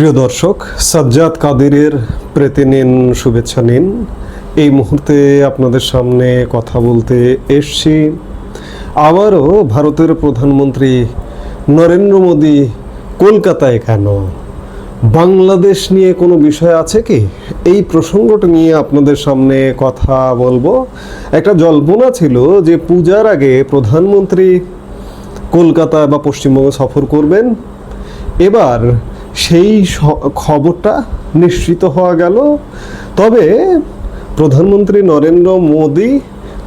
প্রিয় দর্শক, সাজ্জাদ কাদিরের প্রেতে নিন, শুভেচ্ছা নিন। এই মুহূর্তে আপনাদের সামনে কথা বলতে এসছি। আবারও ভারতের প্রধানমন্ত্রী নরেন্দ্র মোদী কলকাতায় কেন? বাংলাদেশ নিয়ে কোনো বিষয় আছে কি? এই প্রসঙ্গটা নিয়ে আপনাদের সামনে কথা বলব। একটা জল্পনা ছিল যে পূজার আগে প্রধানমন্ত্রী কলকাতা বা পশ্চিমবঙ্গ সফর করবেন। এবার সেই খবরটা নিশ্চিত হওয়া গেল। তবে প্রধানমন্ত্রী নরেন্দ্র মোদী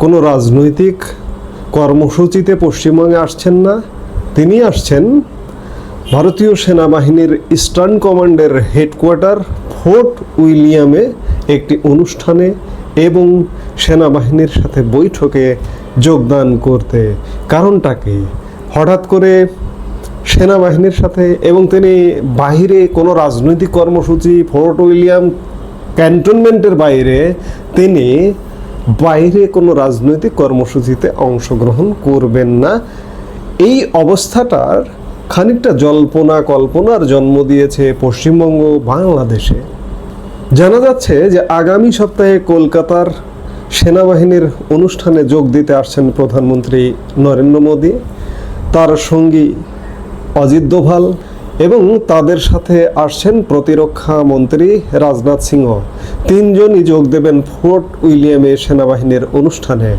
কোনো রাজনৈতিক কর্মসূচিতে পশ্চিমবঙ্গে আসছেন না। তিনি আসছেন ভারতীয় সেনাবাহিনীর ইস্টার্ন কমান্ডের হেডকোয়ার্টার ফোর্ট উইলিয়ামে একটি অনুষ্ঠানে এবং সেনাবাহিনীর সাথে বৈঠকে যোগদান করতে। কারণটা কি? হঠাৎ করে সেনাবাহিনীর সাথে এবং তিনি বাইরে কোনো রাজনৈতিক কর্মসূচি ফোর্ট উইলিয়াম ক্যান্টনমেন্টের বাইরে তিনি বাইরে কোনো রাজনৈতিক কর্মসূচিতে অংশগ্রহণ করবেন না। এই অবস্থাটার খানিকটা জল্পনা কল্পনার জন্ম দিয়েছে পশ্চিমবঙ্গ বাংলাদেশে। জানা যাচ্ছে যে আগামী সপ্তাহে কলকাতার সেনাবাহিনীর অনুষ্ঠানে যোগ দিতে আসছেন প্রধানমন্ত্রী নরেন্দ্র মোদী। তার সঙ্গী অজিত দোভাল এবং তাদের সাথে আসছেন প্রতিরক্ষা মন্ত্রী রাজনাথ সিংহ। তিনজনই যোগ দেবেন ফোর্ট উইলিয়ামে সেনাবাহিনীর অনুষ্ঠানে।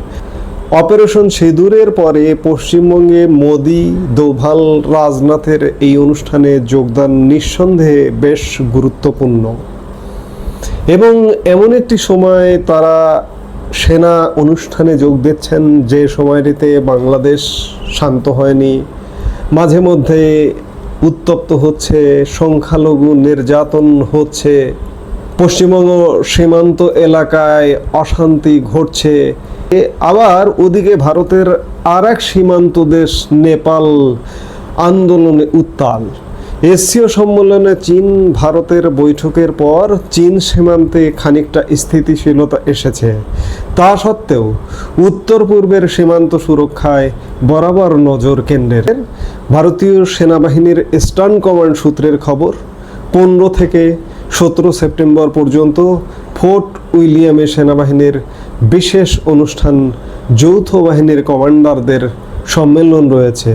অপারেশন সিঁদুরের পরে পশ্চিমবঙ্গে মোদি, দোভাল, রাজনাথের এই অনুষ্ঠানে যোগদান নিঃসন্দেহে বেশ গুরুত্বপূর্ণ। এবং এমন একটি সময় তারা সেনা অনুষ্ঠানে যোগ দিচ্ছেন, যে সময়টিতে বাংলাদেশ শান্ত হয়নি। মাঝে মধ্যে উত্তপ্ত হচ্ছে, সংখ্যালঘু নির্যাতন হচ্ছে, পশ্চিমবঙ্গ সীমান্ত এলাকায় অশান্তি ঘটছে। আবার ওদিকে ভারতের আর এক সীমান্ত দেশ নেপাল আন্দোলনে উত্তাল। এশীয় সম্মেলনে চীন ভারতের বৈঠকের পর চীন সীমান্তে খানিকটা স্থিতিশীলতা এসেছে। তা সত্ত্বেও উত্তর পূর্বের সীমান্ত সুরক্ষায় বরাবর নজর কেন্দ্রের ভারতীয় সেনাবাহিনীর ইস্টার্ন কমান্ড সূত্রের খবর, পনেরো থেকে সতেরো সেপ্টেম্বর পর্যন্ত ফোর্ট উইলিয়ামে সেনাবাহিনীর বিশেষ অনুষ্ঠান যৌথ বাহিনীর কমান্ডারদের সম্মেলন রয়েছে।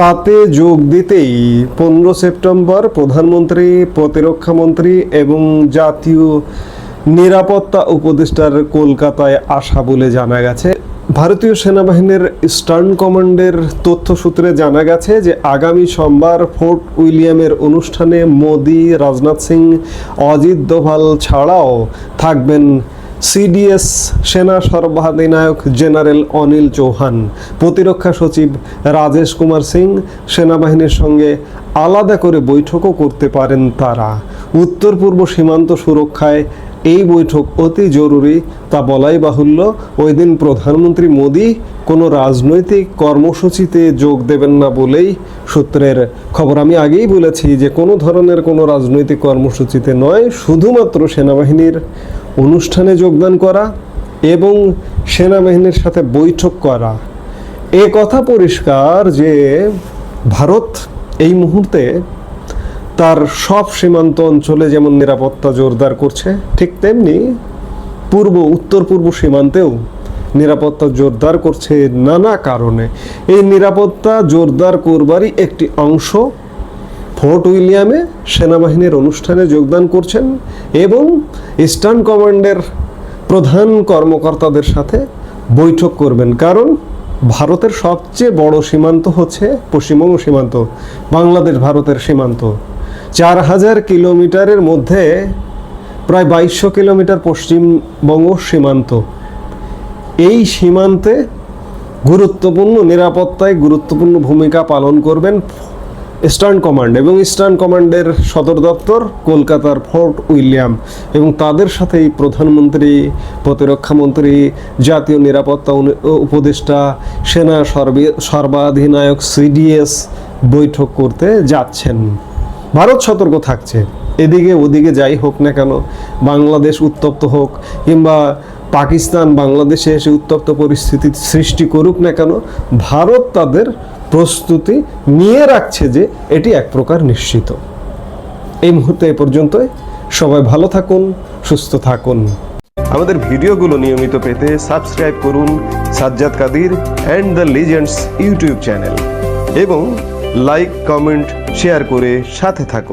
তাতে যোগ দিতেই পনেরো সেপ্টেম্বর প্রধানমন্ত্রী, প্রতিরক্ষা মন্ত্রী এবং জাতীয় নিরাপত্তা উপদেষ্টার কলকাতায় আসা বলে জানা গেছে। ভারতীয় সেনাবাহিনীর ইস্টার্ন কমান্ডের তথ্যসূত্রে জানা গেছে যে আগামী সোমবার ফোর্ট উইলিয়ামের অনুষ্ঠানে মোদি, রাজনাথ সিং, অজিত দোভাল ছাড়াও থাকবেন সিডিএস সেনা সর্বাধিনায়ক জেনারেল অনিল চৌহান, প্রতিরক্ষা সচিব রাজেশ কুমার সিং, সেনাবাহিনীর সঙ্গে আলাদা করে বৈঠকও করতে পারেন তারা। উত্তর পূর্ব সীমান্ত সুরক্ষায় এই বৈঠক অতি জরুরি, তা বলাই বাহুল্য। ওই দিন প্রধানমন্ত্রী মোদী কোনো রাজনৈতিক কর্মসূচিতে যোগ দেবেন না বলেই সূত্রের খবর। আমি আগেই বলেছি যে কোনো ধরনের কোনো রাজনৈতিক কর্মসূচিতে নয়, শুধুমাত্র সেনাবাহিনীর অনুষ্ঠানে যোগদান করা এবং সেনাবাহিনীর সাথে বৈঠক করা। এ কথা পরিষ্কার যে ভারত এই মুহূর্তে তার সব সীমান্ত অঞ্চলে যেমন নিরাপত্তা জোরদার করছে, ঠিক তেমনি পূর্ব, উত্তর পূর্ব সীমান্তেও নিরাপত্তা জোরদার করছে নানা কারণে। এই নিরাপত্তা জোরদার করবারই একটি অংশ ফোর্ট উইলিয়ামে সেনাবাহিনীর অনুষ্ঠানে যোগদান করছেন এবং ইস্টার্ন কমান্ডের প্রধান কর্মকর্তাদের সাথে বৈঠক করবেন। কারণ ভারতের সবচেয়ে বড় সীমান্ত হচ্ছে পশ্চিমবঙ্গ সীমান্ত, বাংলাদেশ ভারতের সীমান্ত। চার হাজার কিলোমিটারের মধ্যে প্রায় বাইশশো কিলোমিটার পশ্চিমবঙ্গ সীমান্ত। এই সীমান্তে গুরুত্বপূর্ণ নিরাপত্তায় গুরুত্বপূর্ণ ভূমিকা পালন করবেন ইস্টার্ন কমান্ড এবং ইস্টার্ন কমান্ডের সদর দপ্তর কলকাতার ফোর্ট উইলিয়াম এবং তাদের সাথেই প্রধানমন্ত্রী, প্রতিরক্ষা মন্ত্রী, জাতীয় নিরাপত্তা উপদেষ্টা, সেনা সর্বে- সর্বাধিনায়ক সিডিএস বৈঠক করতে যাচ্ছেন। ভারত সতর্ক থাকছে। এদিকে ওদিকে যাই হোক না কেন, বাংলাদেশ উত্তপ্ত হোক কিংবা পাকিস্তান বাংলাদেশে এসে উত্তপ্ত পরিস্থিতি সৃষ্টি করুক না কেন, ভারত তাদের প্রস্তুতি নিয়ে রাখছে যে এটি এক প্রকার নিশ্চিত। এই মুহূর্তে এ পর্যন্তই। সবাই ভালো থাকুন, সুস্থ থাকুন। আমাদের ভিডিওগুলো নিয়মিত পেতে সাবস্ক্রাইব করুন Sajjad Kadir and the legends YouTube channel এবং লাইক, কমেন্ট, শেয়ার করে সাথে থাকুন।